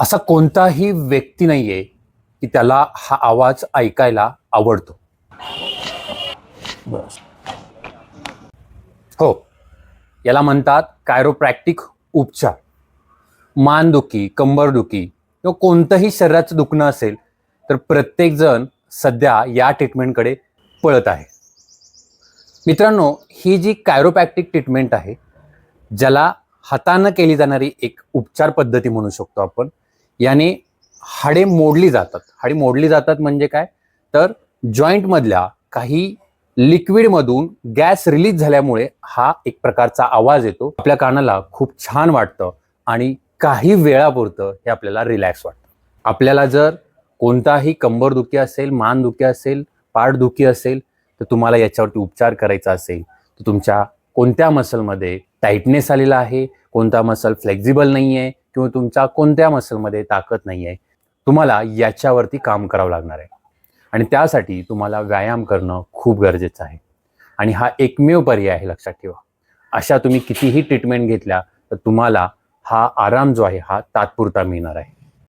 असा कोणताही व्यक्ती नाहीये की त्याला हा आवाज ऐकायला आवडतो. हो. याला म्हणतात कायरोप्रॅक्टिक उपचार. मानदुखी कंबरदुखी किंवा कोणतंही शरीराचं दुखणं असेल तर प्रत्येकजण सध्या या ट्रीटमेंटकडे पळत आहे. मित्रांनो ही जी कायरोपॅक्टिक ट्रीटमेंट आहे ज्याला हातानं केली जाणारी एक उपचार पद्धती म्हणू शकतो आपण याने हाडे मोडली जातात. हाडे मोडली जातात म्हणजे काय? तर जॉईंटमधल्या काही लिक्विडमधून गॅस रिलीज झाल्यामुळे हा एक प्रकारचा आवाज येतो. आपल्या कानाला खूप छान वाटतं आणि काही वेळापुरतं हे आपल्याला रिलॅक्स वाटतं. आपल्याला जर कोणताही कंबरदुखी असेल मानदुखी असेल पाठदुखी असेल तर तुम्हाला याच्यावरती उपचार करायचा असेल तर तुमच्या कोणत्या मसलमध्ये टाईटनेस आलेला आहे कोणता मसल फ्लेक्झिबल नाही आहे किंवा तुमच्या कोणत्या मसलमध्ये ताकद नाही आहे तुम्हाला याच्यावरती काम करावं लागणार आहे. आणि त्यासाठी तुम्हाला व्यायाम करणं खूप गरजेचं आहे. आणि हा एकमेव पर्याय आहे लक्षात ठेवा. अशा तुम्ही कितीही ट्रीटमेंट घेतल्या तर तुम्हाला हा आराम जो आहे हा तात्पुरता मिळणार आहे.